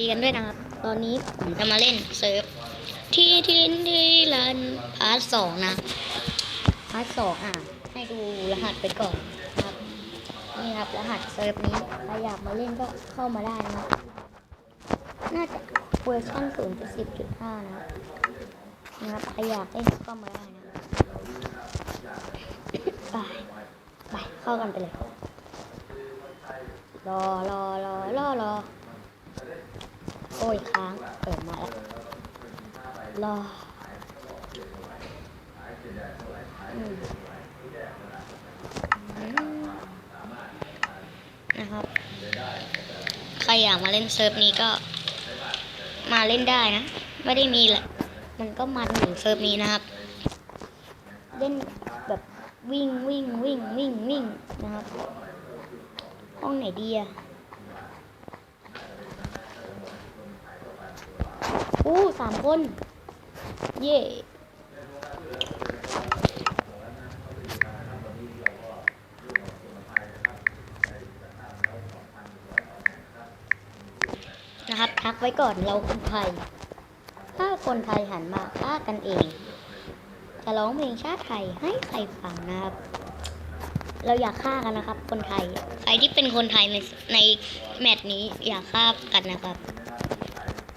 ดีกันด้วยนะครับ ตอนนี้ผมจะมาเล่นเซิร์ฟที่ทินทีรันพาร์ทสองนะ พาร์ทสองอะ ให้ดูรหัสไปก่อนครับ นี่ครับรหัสเซิร์ฟนี้ใครอยากมาเล่นก็เข้ามาได้นะ น่าจะเวอร์ชัน0.10.5นะครับจุดห้านะนะครับใครอยากเล่นก็เข้ามาได้นะ ไป ไป เข้ากันไปเลย รอรอรอรอรอ อ้ยค้างเปิดมาแล้วรอนะครับ ใครอยากมาเล่นเซิร์ฟนี้ก็มาเล่นได้นะ ไม่ได้มีแหละ มันก็มันเหมือนเซิร์ฟนี้นะครับ เล่นแบบวิ่งวิ่งวิ่งวิ่งวิ่งนะครับ ห้องไหนดีอะ อู้สามคน เย่นะครับทักไว้ก่อนเราคนไทย ถ้าคนไทยหันมาฆ่ากันเอง จะร้องเพลงชาติไทยให้ใครฟังนะครับ เราอยากฆ่ากันนะครับ คนไทย ใครที่เป็นคนไทยในในแมตช์นี้อยากฆ่ากันนะครับ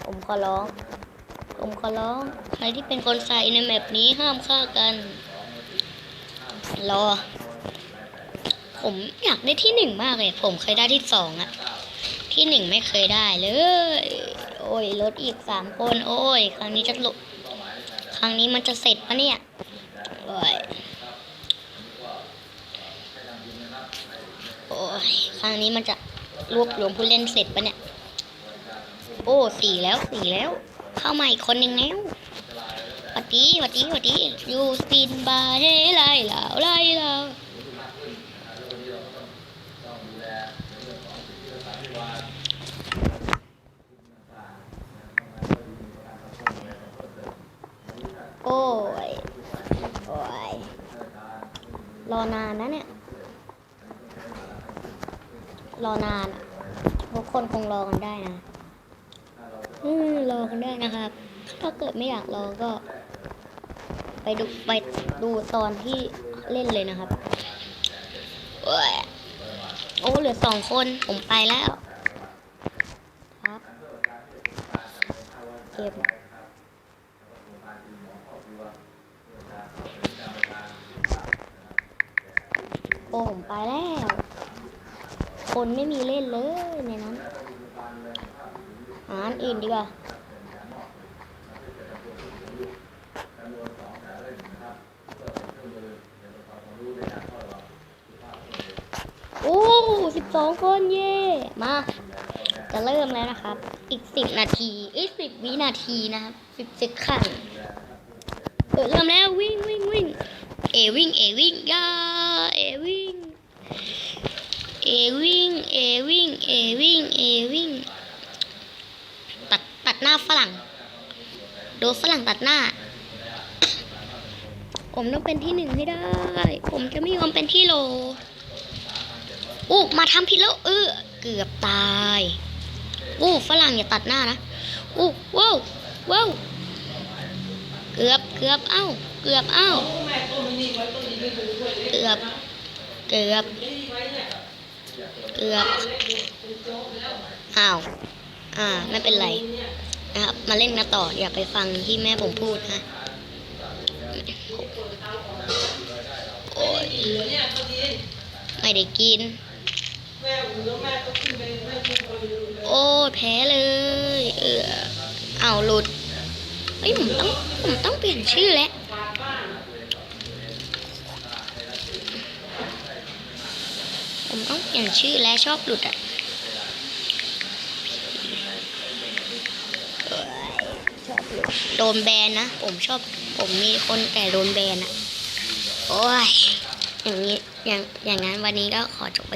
ผมขอร้อง ผมขอร้อง ใครที่เป็นคนไทยในแมปนี้ห้ามฆ่ากัน รอ ผมอยากได้ที่หนึ่งมากเลย ผมเคยได้ที่สองอะที่หนึ่งไม่เคยได้เลย โอ้ยลดอีกสามคน โอ้ย ครั้งนี้จะหลุดครั้งนี้มันจะเสร็จปะเนี่ย โอ้ยโอ้ยครั้งนี้มันจะรวบรวมผู้เล่นเสร็จปะเนี่ย โอ้สี่แล้วสี่แล้ว เข้ามาอีกคนหนึ่งแล้วหวัดดีหวัดดีหวัดดียูสปินบาร์เฮไล่ลาวไล่ลาวโอ้ย โอ้ย รอนานนะเนี่ย รอนานทุกคนคงรอกันได้นะ รอกันได้นะครับ ถ้าเกิดไม่อยากรอก็ ไปดูไปดูตอนที่เล่นเลยนะครับโอ้ยโอ้เหลือสองคนผมไปแล้ว ครับเก็บโอ้ผมไปแล้ว คนไม่มีเล่นเลยในนั้น หาอันอื่นดีกว่าโอ้สิบสองคนเย่ มา จะเริ่มแล้วนะครับ อีกสิบนาทีอ้ยสิบวินาทีนะครับสิบสิบขันเออเริ่มแล้ววิ่งวิ่งวิ่ง เอวิ่งเอวิ่งยาเอวิ่ง เอวิ่ง เอวิ่ง เอวิ่ง เอวิ่ง ฝรั่ง โดนฝรั่งตัดหน้า ผมต้องเป็นที่หนึ่งให้ได้ ผมจะไม่ยอมเป็นที่โลอู้มาทำผิดแล้ว เออ เกือบตายอู้ฝรั่งอย่าตัดหน้านะอู้ว้าวว้าวเกือบเกือบเอ้า เกือบเอ้า เกือบ เกือบ เกือบอ้าว อ่า ไม่เป็นไร นะครับ มาเล่นกันต่ออย่าไปฟังที่แม่ผมพูดนะโอ้ยไม่ได้กิน โอ้แพ้เลย เออเอาหลุดเฮ้ยผมต้องผมต้องเปลี่ยนชื่อแล้วผมต้องเปลี่ยนชื่อแล้วชอบหลุดอะ ชอบหลุด โดนแบนนะ ผมชอบ ผมมีคนแต่โดนแบนอะโอ้ย อย่างนี้ อย่าง อย่างนั้นวันนี้ก็ขอจบไป